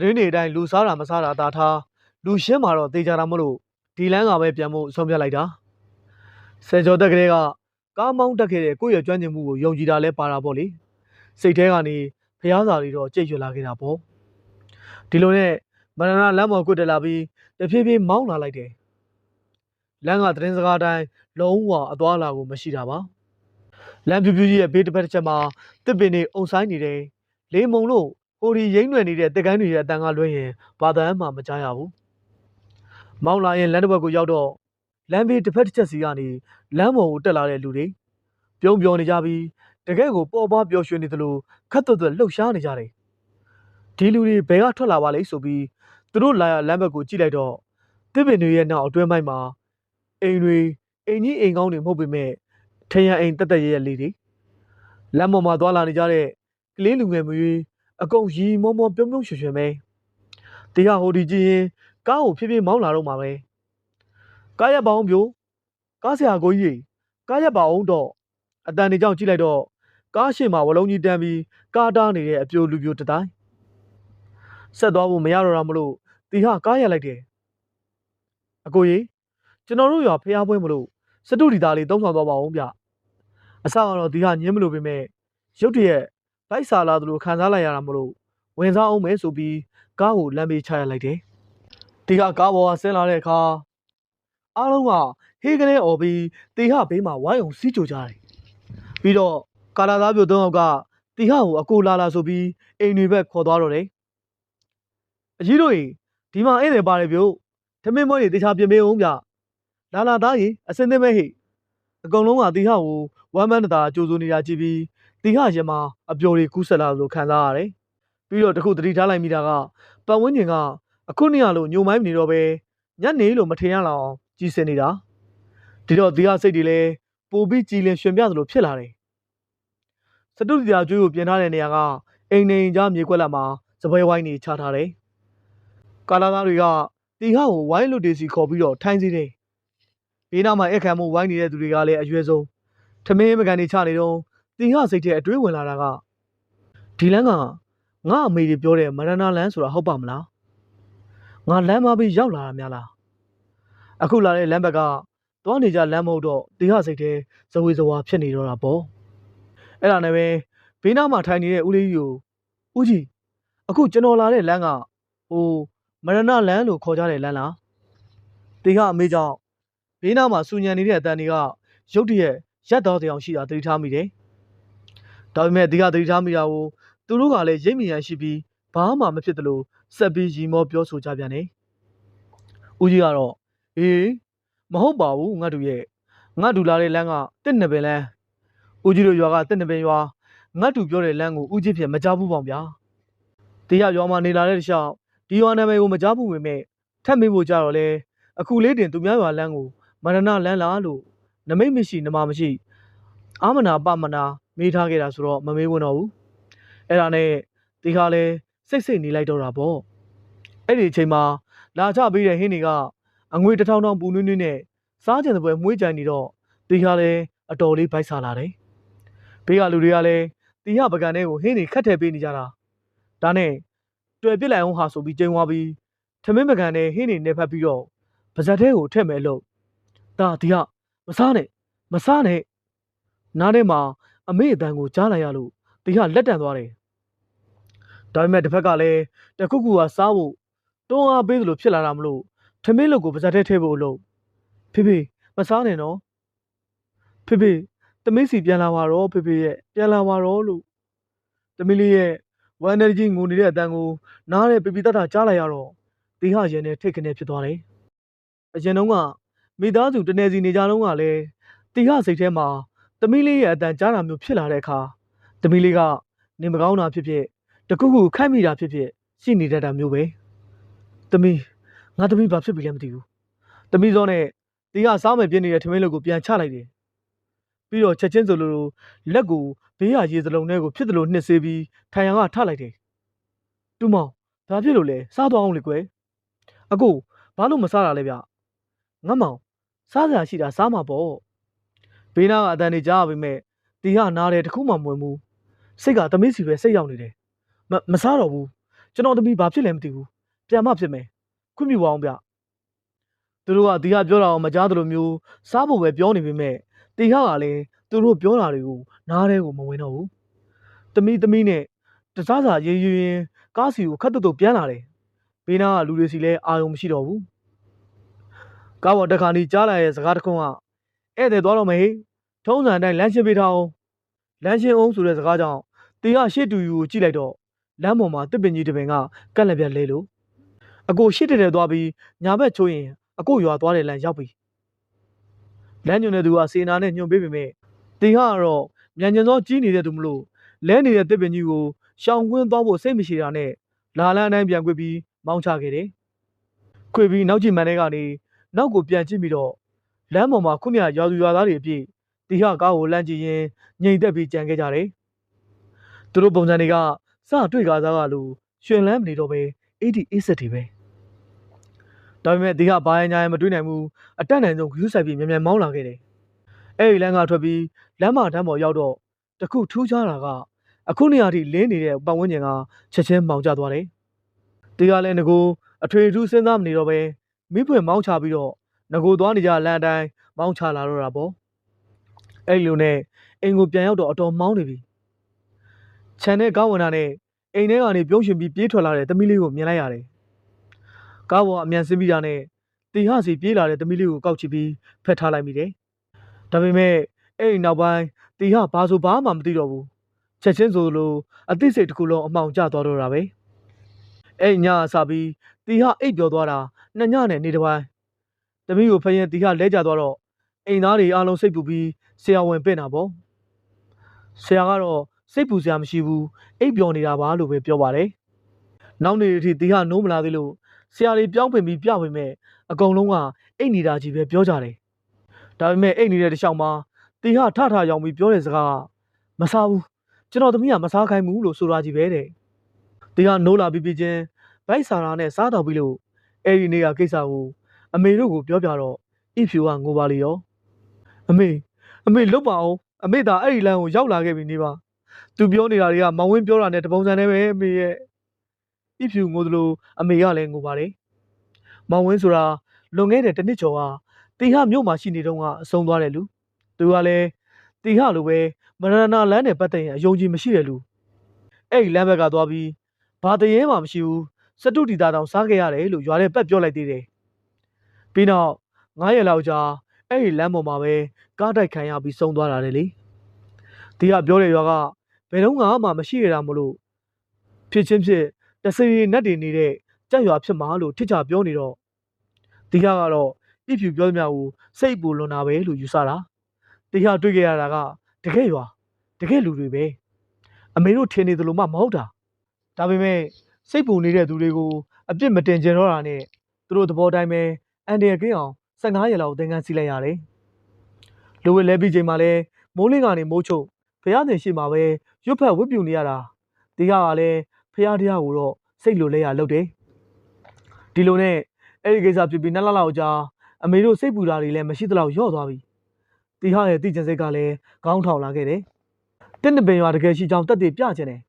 တရင်းတွေအတိုင်းလူစားတာမစားတာသာထားလူရှင်းမှာတော့တေချာတာမလို့ ဒီလမ်းကပဲပြန်ဖို့ဆုံးဖြတ်လိုက်တာဆယ်ကျော်တက်ကလေးကကားမောင်းတက်ခဲ့တဲ့ကိုယ့်ရဲ့ကျွမ်းကျင်မှုကိုယုံကြည်တာလဲပါတာပေါ့လေစိတ်ထဲကနေဖျားစာတွေတော့ကြိတ်ရွလာခဲ့တာပေါ့ဒီလိုနဲ့မရဏလမ်းပေါ်ကွတ်တက်လာပြီးတဖြည်းဖြည်းမောင်းလာလိုက်တယ်လမ်းကသတင်းစကားတိုင်းလုံးဝအသွားလာကိုမရှိတာပါလမ်းပြူးပြူးကြီးရဲ့ဘေးတစ်ဖက်တစ်ချက်မှာတစ်ပင်တွေအုံဆိုင်နေတယ်လေးမုံလို့ဟိုဒီရိမ့်ွယ်နေတဲ့တက်ကိုင်းတွေရဲ့အတန်ကလွှဲရင်ဘာသာမှမကြားရဘူး မောင်းလာရင်လမ်းတစ်ဘက်ကိုရောက်တော့လမ်းဘေးတစ်ဖက်တစ်ချက်စီကနေလမ်းပေါ်ကိုတက်လာတဲ့လူတွေပြုံးပြောနေကြပြီးတကယ်ကိုပေါ်ပါပျော်ရွှင်နေသလိုခတ်သွက်သွက်လှုပ်ရှားနေကြတယ်ဒီလူတွေဘယ်ကထွက်လာပါလိမ့်ဆိုပြီးသူတို့လာရလမ်းဘက်ကိုကြည့်လိုက်တော့တစ်ပင်တွေရဲ့နောက်အတွင်းပိုင်းမှာအိမ်တွေအိမ်ကြီးအိမ်ကောင်းတွေမဟုတ်ပေမဲ့ထရန်အိမ်တက်တက်ရဲရဲလေးတွေလမ်းပေါ်မှာသွားလာနေကြတဲ့ကလေးလူငယ်မျိုးအကုန်ရီမောမောပြုံးပြုံးရွှင်ရွှင်ပဲတရားဟိုဒီကြည့်ရင် ကားကိုဖြည်းဖြည်းမောင်းလာတော့မှာပဲကားရပါအောင်ပြိုကားဆရာကိုကြီးကားရပါအောင်တော့အတန်နေကြောင်ကြည့်လိုက်တော့ကားရှိမှာဝလုံးကြီးတန်းပြီးကားတားနေတဲ့အပြိုလူပြိုတတိုင်းဆက်သွားဖို့မရတော့တာမလို့တီဟာကားရလိုက်တယ်အကိုကြီးကျွန်တော်တို့ရွာဖျားပွဲမလို့စတုဒီသားလေးတုံးဆောင်သွားပါအောင်ဗျအစကတော့တီဟာညင်းမလို့ပေမဲ့ရုတ်တရက်ဗိုက်စာလာသလိုခံစားလိုက်ရတာမလို့ဝင်စားအောင်မယ်ဆိုပြီးကားကိုလမ်းဘေးချရလိုက်တယ် တီဟာကားပေါ်ကဆင်းလာတဲ့အခါအားလုံးကဟေးကနေអော်ပြီးတီဟာဘေးမှာဝိုင်းအောင်စီးကြိုကြတယ်ပြီးတော့ကာလာသားပြိုသုံးယောက်ကတီဟာကိုအကိုလာလာဆိုပြီးအိမ်တွေဘက်ခေါ်သွားတော့တယ်အကြီးတို့ကြီးဒီမှာဧည့်သည်ပါတယ်ပြို့ထမင်းမွေးတွေတခြားပြင်ပေးအောင်ဗျလာလာသားကြီးအစင်းသိမဲ့ဟိအကုန်လုံးကတီဟာကိုဝမ်းမန်းတတာကြိုးစိုးနေတာကြည့်ပြီးတီဟာရင်မှာအပျော်တွေကူးဆက်လာလို့ခံစားရတယ်ပြီးတော့တခုသတိထားလိုက်မိတာကပတ်ဝန်းကျင်က အခုနေ့ကလို့ညိုမိုင်းမနေတော့ပဲညနေလို့မထင်ရလောက်အောင်ကြီးစင်နေတာဒီတော့တီဟာစိတ်တွေလည်းပိုပြီးကြည်လင်ရှင်ပြသလိုဖြစ်လာတယ်စတုဒီယာကျွေးကိုပြင်ထားတဲ့နေရာကအိမ်နေအိမ်ကြားမြေကွက်လက်မှာစပွဲဝိုင်းနေချထားတယ်ကာလာသားတွေကတီဟာကိုဝိုင်းလွတ်တေးစီခေါ်ပြီးတော့ထိုင်းစီတယ်ဘေးနားမှာအခမ်းမှုဝိုင်းနေတဲ့သူတွေကလည်းအရွယ်ဆုံးထမင်းမကန်နေချနေတော့တီဟာစိတ်ထဲအတွေးဝင်လာတာကဒီလမ်းကငါအမေတွေပြောတဲ့မရဏလမ်းဆိုတာဟုတ်ပါမလား ငါလမ်းမပြီးရောက်လာတာများလားအခုလာတဲ့လမ်းဘက်ကသွားနေကြလမ်းမဟုတ်တော့တီဟာစိတ်ထဲဇဝေဇဝါဖြစ်နေတော့တာပေါ့အဲ့ဒါနဲ့ပဲဘေးနားမှာထိုင်နေတဲ့ဦးလေးကြီးကိုဦးကြီးအခုကျွန်တော်လာတဲ့လမ်းကဟိုမရဏလမ်းလို့ခေါ်ကြတဲ့လမ်းလားတီဟာအမေကြောင့်ဘေးနားမှာစူညံနေတဲ့အတန်တွေကရုတ်တရက်ရက်တော်တောင်ရှိတာသတိထားမိတယ်ဒါပေမဲ့တီဟာသတိထားမိတာကိုသူတို့ကလည်းရိပ်မြင်ရရှိပြီးဘာမှမဖြစ်သလို ဆက်ပြီးရီမောပြောဆိုကြပြန်တယ်ဦးကြီးကတော့အေးမဟုတ်ပါဘူးငါတို့ရဲ့ငါတို့လာတဲ့လမ်းကတစ်နှစ်ပင်လမ်းဦးကြီးတို့ရွာကတစ်နှစ်ပင်ရွာငါတို့ပြောတဲ့လမ်းကိုဦးကြီးဖြစ်မကြားဘူးပေါ့ဗျာတရားရွာမှာနေလာတဲ့တခြားဒီရွာနာမည်ကိုမကြားဘူးပေမဲ့ထပ်မေးဖို့ကြတော့လေအခုလေးတင်သူများရွာလမ်းကိုမရဏလမ်းလားလို့နမိတ်မရှိနမမရှိအာမနာပမနာမေးထားခဲ့တာဆိုတော့မမေးဝင်တော့ဘူးအဲ့ဒါနဲ့ဒီခါလဲ စိတ်စိတ်နေလိုက်တော့တာပေါ့အဲ့ဒီအချိန်မှာလာချပေးတဲ့ဟင်းတွေကအငွေတစ်ထောင်ထောင်ပူနွေးနွေးနဲ့စားကြတဲ့ပွဲမွေးကြိုင်နေတော့ဒီခါလဲအတော်လေးဗိုက်ဆာလာတယ်ဘေးကလူတွေကလည်းတီဟပကံထဲကိုဟင်းတွေခတ်ထည့်ပေးနေကြတာဒါနဲ့တွေ့ပြစ်လိုက်အောင်ဟာဆိုပြီးကျင်းသွားပြီးထမင်းပကံထဲဟင်းတွေနေဖက်ပြီးတော့ပါဇက်ထဲကိုထည့်မယ်လို့ဒါတီဟမစားနဲ့မစားနဲ့နားထဲမှာအမေအတန်ကိုကြားလိုက်ရလို့တီဟလက်တန်သွားတယ် ဒါပေမဲ့တစ်ဖက်ကလည်းတခုခုကစားဖို့တွန်းအားပေးသလိုဖြစ်လာတာမလို့ထမင်းလုတ်ကိုပါဇက်ထဲထည့်ဖို့လို့ဖေဖေမစားနဲ့နော်ဖေဖေသမီးစီပြန်လာပါတော့ဖေဖေရဲ့ပြန်လာပါတော့လို့သမီးလေးရဲ့ဝမ်းနေကြီးငိုနေတဲ့အတန်ကိုနားနဲ့ပြပြတတ်တာကြားလိုက်ရတော့တီဟရဲနဲ့ထိတ်ခနဲ့ဖြစ်သွားတယ်အရင်တုန်းကမိသားစုတနေစီနေကြတော့ကလည်းတီဟစိတ်ထဲမှာသမီးလေးရဲ့အတန်ကြားတာမျိုးဖြစ်လာတဲ့အခါသမီးလေးကနေမကောင်းတာဖြစ်ဖြစ် တခုခုခိုက်မိတာဖြစ်ဖြစ်ရှိနေတတ်တာမျိုးပဲသမီးငါသမီးဘာဖြစ်ပြီလဲမသိဘူးသမီးစောနဲ့တီဟစားမယ်ပြင်းနေတဲ့ထမင်းလုတ်ကိုပြန်ချလိုက်တယ်ပြီးတော့ချက်ချင်းဆိုလိုလိုလက်ကိုဘေးရရေစလုံးထဲကိုဖြစ်တယ်လို့နှစ်ဆေးပြီးထိုင်ရန်ကထလိုက်တယ်တူမောင်ဘာဖြစ်လို့လဲစားသွားအောင်လေကွယ်အကိုဘာလို့မစားတာလဲဗျငတ်မောင်စားစရာရှိတာစားမှာပေါ့ဘေးနာကအတန်နေကြားရပေမဲ့တီဟနားတယ်တခုမှမဝင်ဘူးစိတ်ကသမီးစီပဲစိတ်ရောက်နေတယ် မမစားတော့ဘူးကျွန်တော်သမီးဘာဖြစ်လဲမသိဘူးပြန်မဖြစ်မယ်ခွင့်ပြုပါအောင်ဗျသူတို့ကတီဟပြောတာအောင်မကြားသလိုမျိုးစားဖို့ပဲပြောနေပေမဲ့တီဟကလည်းသူတို့ပြောတာတွေကိုနားထဲကိုမဝင်တော့ဘူးသမီးသမီးနဲ့တစားစာရေးရင်းကားစီကိုခတ်တုတ်တုတ်ပြန်လာတယ်ဘေးနာကလူတွေစီလည်းအာရုံမရှိတော့ဘူးကားပေါ်တစ်ခါနီကြားလာရဲ့စကားတစ်ခွန်းကဧည့်သည်သွားတော့မယ်ဟေ့ထုံးစံအတိုင်းလမ်းရှင်းပေးထားအောင်လမ်းရှင်းအောင်ဆိုတဲ့စကားကြောင့်တီကရှေ့တူယူကိုကြည့်လိုက်တော့ လမ်းပေါ်မှာတစ်ပင်ကြီးတစ်ပင်ကကန့်လက်ပြက်လဲလို့အကိုရှေ့တက်တယ်သွားပြီးညာဘက်ချိုးရင်အကိုရွာသွားတဲ့လမ်းရောက်ပြီလမ်းညွန်တဲ့သူကစေနာနဲ့ညွန်ပေးပေမဲ့တီကတော့မြန်ညံစောကြီးနေတဲ့သူမလို့လဲနေတဲ့တစ်ပင်ကြီးကိုရှောင်ကွင်းသွားဖို့စိတ်မရှိတာနဲ့လာလန်းအတိုင်းပြန်ကွေ့ပြီးမောင်းချခဲ့တယ်ခွေပြီးနောက်ကြည့်မှန်တဲ့ကနေနောက်ကိုပြန်ကြည့်ပြီးတော့လမ်းပေါ်မှာခုနကရွာသူရွာသားတွေအပြည့်တီဟကားကိုလမ်းကြည့်ရင်းငြိမ်သက်ပြီးကြံခဲ့ကြတယ်သူတို့ပုံစံတွေက စတွေ့ကားသားကလို့ရှင်လန်းမနေတော့ပဲအေးဒီအေးဆက်တွေပဲဒါပေမဲ့တီဟဘာရင်ညာရင်မတွေ့နိုင်ဘူးအတက်နိုင်ဆုံးဂရုစိုက်ပြီးမြန်မြန်မောင်းလာခဲ့တယ်အဲ့ဒီလမ်းကထွက်ပြီးလမ်းမတန်းပေါ်ရောက်တော့တခုထူးခြားတာကအခုနေရာထိလင်းနေတဲ့ပတ်ဝန်းကျင်ကချက်ချင်းမောင်ကျသွားတယ်တီကလည်းငကိုအထွေထူးစဉ်းစားမနေတော့ပဲမိဖွင့်မောင်းချပြီးတော့ငကိုသွားနေကြလမ်းအတိုင်းမောင်းချလာတော့တာပေါ့အဲ့လိုနဲ့အိမ်ကိုပြန်ရောက်တော့အတော်မောင်းနေပြီ ခြံနဲ့ကောင်းဝင်တာနဲ့အိမ်ထဲကနေပြုံးရှင်ပြီးပြေးထွက်လာတဲ့သမီးလေးကိုမြင်လိုက်ရတယ်ကားပေါ်အမြန်ဆင်းပြီးတာနဲ့တီဟစီပြေးလာတဲ့သမီးလေးကိုကောက်ချပြီးဖက်ထားလိုက်မိတယ်ဒါပေမဲ့အဲ့ဒီနောက်ပိုင်းတီဟဘာဆိုဘာမှမသိတော့ဘူးချက်ချင်းဆိုလိုအသိစိတ်တစ်ခုလုံးအမှောင်ကျသွားတော့တာပဲအဲ့ညအစားပြီးတီဟအိပ်ပျော်သွားတာနှစ်ညနဲ့နေတစ်ပိုင်းသမီးကိုဖယင်တီဟလဲကျသွားတော့အိမ်သားတွေအားလုံးစိတ်ပူပြီးဆရာဝန်ပင့်တာပေါ့ဆရာကတော့ စိတ်ပူစရာမရှိဘူးအိပ်ပျော်နေတာပါလို့ပဲပြောပါတယ်နောက်နေ့အထိတီဟနိုးမလာသေးလို့ဆရာတွေပြောင်းပင်ပြီးပြပေမဲ့အကုန်လုံးကအိတ်နေတာကြီးပဲပြောကြတယ်ဒါပေမဲ့အိတ်နေတဲ့တခြားမှာတီဟထထရောင်ပြီးပြောတဲ့စကားကမစားဘူးကျွန်တော်သမီးကမစားခိုင်းဘူးလို့ဆိုတာကြီးပဲတဲ့တီဟနိုးလာပြီးပြီးချင်းဗိုက်ဆာရာနဲ့စားတော်ပြီးလို့အဲ့ဒီနေ့ကကိစ္စကိုအမေတို့ကိုပြောပြတော့အီဖြူကငိုပါလေရောအမေအမေလွတ်ပါအောင်အမေသာအဲ့ဒီလမ်းကိုရောက်လာခဲ့ပြီနေပါ သူပြောနေတာတွေကမောင်ဝင်းပြောတာနဲ့တပုံစံနဲ့ပဲအမေရဲ့အီဖြူငိုသလိုအမေကလည်းငိုပါတယ်မောင်ဝင်းဆိုတာလွန်ခဲ့တဲ့တစ်နှစ်ကျော်ကတီဟမြို့မှာရှိနေတော့ကအဆုံးသွားတယ်လူသူကလည်းတီဟလိုပဲမရဏလမ်းနဲ့ပတ်သက်ရင်အယုံကြည်မရှိတဲ့လူအဲ့ဒီလမ်းဘက်ကသွားပြီးဘာတရေမှမရှိဘူးစတုတီတာတောင်စားခဲ့ရတယ်လို့ရွာထဲပက်ပြောလိုက်သေးတယ်ပြီးတော့9ရက်လောက်ကြာအဲ့ဒီလမ်းပေါ်မှာပဲကားတိုက်ခံရပြီးဆုံးသွားတာလေလေဒီကပြောတဲ့ရွာက ဘယ်တော့မှမရှိရတာမလို့ဖြစ်ချင်းဖြစ်တစရီနတ်တွေနေတဲ့ကြက်ရွာဖြစ်မှာလို့ထစ်ချပြောနေတော့ဒီကကတော့ပြဖြူပြောသမျှကိုစိတ်ပူလွန်တာပဲလို့ယူဆတာဒီကတွေ့ကြရတာကတကယ်ရွာတကယ်လူတွေပဲအမေတို့ထင်နေသလိုမှမဟုတ်တာဒါပေမဲ့စိတ်ပူနေတဲ့သူတွေကိုအပြစ်မတင်ကြတော့တာနဲ့သူတို့သဘောတိုင်းပဲအန်ဒီရကင်းအောင်15ရက်လောက်သင်္ကန်းစီးလိုက်ရတယ်လူဝဲလဲပြီးချိန်မှာလဲမိုးလင်းကနေမိုးချုပ်ဖះတင်ရှိမှာပဲ ရွတ်ဖက်ဝတ်ပြူနေရတာဒီကကလည်းဖះတရားကိုတော့စိတ်လိုလဲရလုပ်တယ်ဒီလိုနဲ့အဲ့ဒီကိစ္စဖြစ်ပြီးနှစ်လလောက်ကြာအမေတို့စိတ်ပူတာတွေလည်းမရှိသလောက်ညော့သွားပြီတီဟာရဲ့တည်ကျင်စိတ်ကလည်းခေါင်းထောင်လာခဲ့တယ်တစ်နှစ်ပင်ရွာတကယ်ရှိကြောင်းတက်တည်ပြချင်တယ်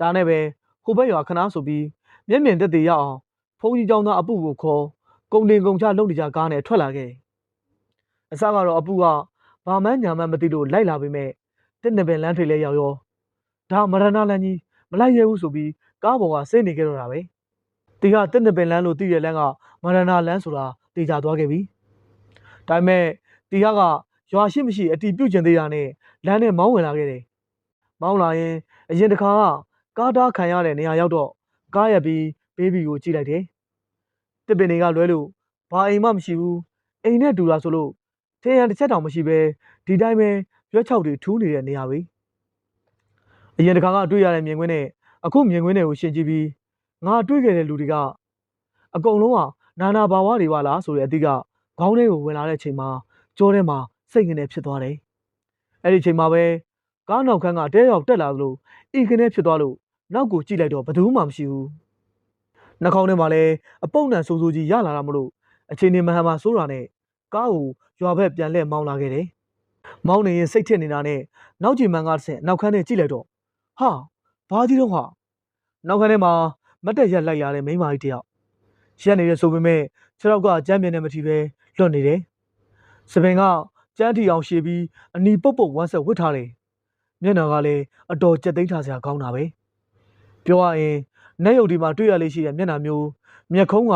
ဒါနဲ့ပဲဟိုဘက်ရွာခနာဆိုပြီးမျက်မြင်တက်တည်ရအောင်ဖုန်းကြီးကျောင်းသားအပုကိုခေါ်ကုံတင်ကုံချလုံနေကြကားနဲ့ထွက်လာခဲ့အစကတော့အပုကဘာမှညာမှမသိလို့လိုက်လာပေမဲ့တစ်နှစ်ပင်လမ်းထိပ်လဲရောက်ရော ဒါမရဏလမ်းကြီးမလိုက်ရဘူးဆိုပြီးကားပေါ်ကစိတ်နေကြတော့တာပဲတီကတစ်နှစ်ပင်လမ်းလို့သိတဲ့လမ်းကမရဏလမ်းဆိုတာတေချာသွားခဲ့ပြီဒါပေမဲ့တီကကရွာရှိမရှိအတီးပြုတ်ကျင်သေးတာနဲ့လမ်းနဲ့မောင်းဝင်လာခဲ့တယ်မောင်းလာရင်အရင်တစ်ခါကကားတားခံရတဲ့နေရာရောက်တော့ကားရက်ပြီးဘေးဘီကိုကြည့်လိုက်တယ်တစ်ပင်တွေကလွဲလို့ဘာအိမ်မှမရှိဘူးအိမ်နဲ့တူတာဆိုလို့ထင်ရန်တစ်ချက်တောင်မရှိပဲဒီတိုင်းပဲရွက်ချောက်တွေထူးနေတဲ့နေရာပဲ အရင်တစ်ခါကတွေ့ရတဲ့မြင်ကွင်းနဲ့အခုမြင်ကွင်းတွေကိုရှင်းကြည့်ပြီးငါတွေ့ခဲ့တဲ့လူတွေကအကုန်လုံးကနာနာဘာဝတွေပါလားဆိုတဲ့အသည့်ကခေါင်းထဲကိုဝင်လာတဲ့အချိန်မှာကြောထဲမှာစိတ်ငနေဖြစ်သွားတယ်အဲ့ဒီအချိန်မှာပဲကားနောက်ခန်းကတဲရောက်တက်လာသလိုဤကနေဖြစ်သွားလို့နောက်ကိုကြည့်လိုက်တော့ဘယ်သူမှမရှိဘူးနှာခေါင်းထဲမှာလည်းအပုပ်နံဆိုးဆိုးကြီးရလာတာမလို့အချိန်နေမဟန်မှာစိုးတာနဲ့ကားကိုရွာဘက်ပြန်လှည့်မောင်းလာခဲ့တယ်။မောင်းနေရင်စိတ်ထစ်နေတာနဲ့နောက်ကျင်မန်ကဆင့်နောက်ခန်းထဲကြည့်လိုက်တော့ ဟာဘာကြီးတော့ဟာနောက်ခန်းထဲမှာမတ်တက်ရက်လိုက်လာတဲ့မိန်းမကြီးတယောက်ရက်နေရဆိုပေမဲ့ခြေထောက်ကကြမ်းမြင်နေမထီပဲလွတ်နေတယ်။စပင်ကကြမ်းထီအောင်ရှည်ပြီးအနီပုတ်ပုတ်ဝမ်းဆက်ဝစ်ထားတယ်။မျက်နှာကလည်းအတော်ကြက်သိမ်းထားစရာကောင်းတာပဲ။ပြောရရင်နက်ရုပ်ဒီမှာတွေ့ရလေးရှိတဲ့မျက်နှာမျိုးမျက်ခုံးက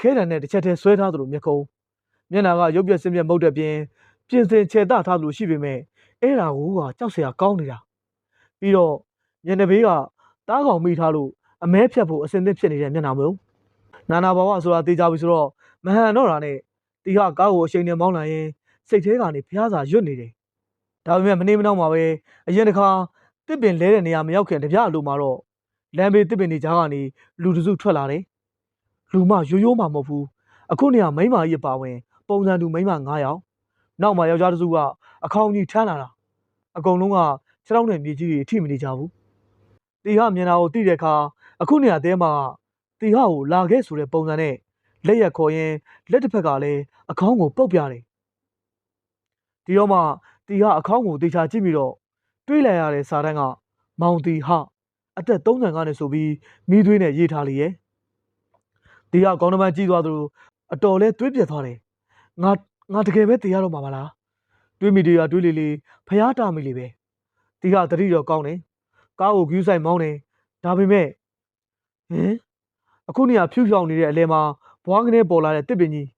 ခဲတံနဲ့တစ်ချက်တည်းဆွဲထားသလိုမျက်ခုံးမျက်နှာကရုပ်ပြက်စင်းပြက်မဟုတ်တဲ့ပြင်ပြင်စင်ခြေတထားသလိုရှိပေမဲ့အဲ့ဒါကိုကကြောက်စရာကောင်းနေတာပြီးတော့ မျက်နှာဘေးကတားကောင်မိထားလို့အမဲဖြတ်ဖို့အစင်သစ်ဖြစ်နေတဲ့မျက်နှာမျိုးနာနာဘာဝဆိုတာသိကြပြီဆိုတော့မဟန်တော့တာနဲ့တီဟာကားကိုအချိန်နဲ့မောင်းလာရင်စိတ်ထဲကနေဖျားစာရွတ်နေတယ်ဒါပေမဲ့မနေမနှောင်းမှာပဲအရင်တစ်ခါတစ်ပင်လဲတဲ့နေရာမရောက်ခင်တပြအလိုမှာတော့လမ်းဘေးတစ်ပင်တွေကြားကနေလူတစုထွက်လာတယ်လူမရိုးရိုးမှမဟုတ်ဘူးအခုနေရာမိန်းမကြီးအပါဝင်ပုံစံတူမိန်းမ9ယောက်နောက်မှာယောက်ျားတစုကအခေါင်ကြီးထမ်းလာတာအကုန်လုံးကခြေထောက်နဲ့မြေကြီးတွေထိမနေကြဘူး တီဟာမျက်နှာကိုတိတဲ့အခါအခုနေရာတဲမှာတီဟာကိုလာခဲ့ဆိုတဲ့ပုံစံနဲ့လက်ရက်ခေါ်ရင်လက်တစ်ဖက်ကလည်းအခေါင်းကိုပုတ်ပြတယ်ဒီတော့မှတီဟာအခေါင်းကိုတေချာကြည့်ပြီးတော့တွေးလိုက်ရတဲ့စာတန်းကမောင်တီဟာအသက်30ကနေဆိုပြီးမိသွေးနဲ့ရေးထားလေရဲ့တီဟာကောင်းတမန်ကြီးသွားသလိုအတော်လဲတွေးပြက်သွားတယ်ငါငါတကယ်ပဲတေရတော့မှာမလားတွေးမိတွေကတွေးလေလေဖျားတာမိလေပဲတီဟာတတိတော့ကောင်းတယ် ကားကိုဂယူးဆိုင်မောင်းတယ်ဒါပေမဲ့ဟင်အခုနေရာဖြူဖြောင်နေတဲ့အလဲမှာဘွားကနေပေါ်လာတဲ့တစ်ပင်ကြီး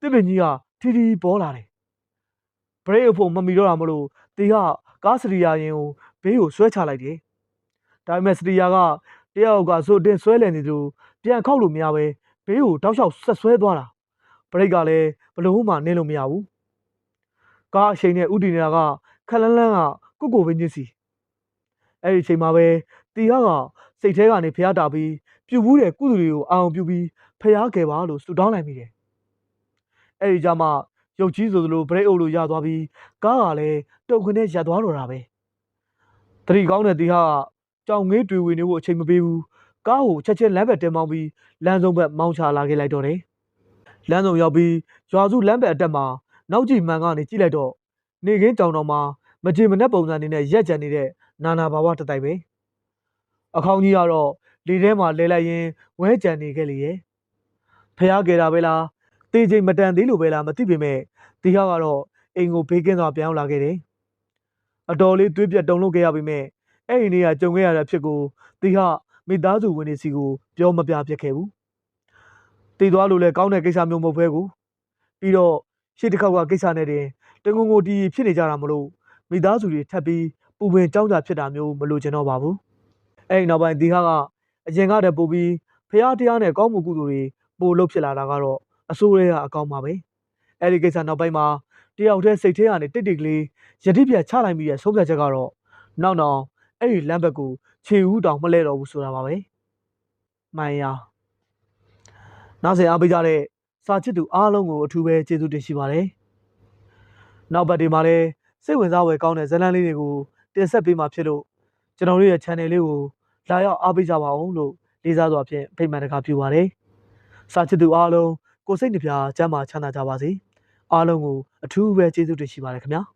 တစ်ပင်ကြီးကထီထီပေါ်လာတယ်ဘရိတ်အဖို့မမီတော့တာမလို့တီကကားစရီယာရင်ကိုဘေးကိုဆွဲချလိုက်တယ်ဒါပေမဲ့စရီယာကတယောက်ကဆိုတင်ဆွဲလည်နေသူပြန်ခောက်လို့မရပဲဘေးကိုတောက်လျှောက်ဆက်ဆွဲသွားတာဘရိတ်ကလည်းဘလို့မှနင်းလို့မရဘူးကားအချိန်နဲ့ဥတီနေတာကခက်လန်းလန်းကကုတ်ကိုပင်းချင်းစီ အဲ့ဒီအချိန်မှာပဲတီကကစိတ်ထဲကနေဖျားတာပြီးပြူဘူးတဲ့ကုသူတွေကိုအာအောင်ပြူပြီးဖျားခဲ့ပါလို့ဆူတောင်းလိုက်မိတယ်အဲ့ဒီကြမှာရုပ်ကြီးဆိုသလိုဘရိတ်အုပ်လို့ရသွားပြီးကားကလည်းတုတ်ခွနဲ့ရပ်သွားတော့တာပဲတတိကောင်းတဲ့တီဟာကြောင်ငေးတွေ့ဝင်နေဖို့အချိန်မပေးဘူးကားကိုချက်ချင်းလမ်းဘက်တင်မောင်းပြီးလမ်းဆုံးဘက်မောင်းချလာခဲ့လိုက်တော့တယ်လမ်းဆုံးရောက်ပြီးရွာစုလမ်းဘက်အတက်မှာနောက်ကြည့်မှန်ကနေကြည့်လိုက်တော့နေခင်းကြောင်တော်မှာမကြေမနက်ပုံစံနေနဲ့ရက်ကြံနေတဲ့ နာနာဘာဝတတိုက်ပဲအခေါင်းကြီးကတော့လေထဲမှာလဲလိုက်ရင်ဝဲကြံနေခဲ့လေရဲ့ဖះခဲ့တာပဲလားတေးချိန်မတန်သေးလို့ပဲလားမသိပေမဲ့တီဟာကတော့အိမ်ကိုဘေးကင်းစွာပြန်ရောက်လာခဲ့တယ်အတော်လေးသွေးပြတ်တုံလို့ခဲ့ရပေမဲ့အဲ့ဒီနေ့ကကြုံခဲ့ရတဲ့အဖြစ်ကိုတီဟာမိသားစုဝင်နေစီကိုပြောမပြပြခဲ့ဘူးတည်သွားလို့လည်းကောင်းတဲ့ကိစ္စမျိုးမဟုတ်ဘဲကိုပြီးတော့ရှေ့တစ်ခေါက်ကကိစ္စနဲ့တင်တငုံငိုတီဖြစ်နေကြတာမလို့မိသားစုတွေထပ်ပြီး ပူပင်ကြောင်းကြဖြစ်တာမျိုးမလိုချင်တော့ပါဘူးအဲ့ဒီနောက်ပိုင်းဒီဟာကအရင်ကတည်းကပို့ပြီးဖះတရားနဲ့ကောင်းမှုကုသိုလ်တွေပို့လို့ဖြစ်လာတာကတော့အစိုးရကအကောင်းပါပဲအဲ့ဒီကိစ္စနောက်ပိုင်းမှာတယောက်တည်းစိတ်ထဲကနေတိတ်တိတ်ကလေးယတိပြတ်ချလိုက်မိတဲ့ဆုံးဖြတ်ချက်ကတော့နောက်နောက်အဲ့ဒီလမ်းဘက်ကိုခြေဦးတောင်မလဲတော့ဘူးဆိုတာပါပဲမှန်ရနောက်ဆက်အားပေးကြတဲ့စာချစ်သူအားလုံးကိုအထူးပဲကျေးဇူးတင်ရှိပါတယ်နောက်ဘက်ဒီမှာလည်းစိတ်ဝင်စားဖွယ်ကောင်းတဲ့ဇာတ်လမ်းလေးတွေကို တင်ဆက်ပေးမှာဖြစ်လို့ကျွန်တော်တို့ရဲ့ channel လေးကိုလာရောက်အားပေးကြပါအောင်လို့လေးစားစွာဖြင့်ဖိတ်မှန်တကားပြုပါတယ်။စာချစ်သူအားလုံးကိုစိတ်နှပြချမ်းသာချမ်းသာကြပါစေ။အားလုံးကိုအထူးပဲကျေးဇူးတင်ရှိပါတယ်ခင်ဗျာ။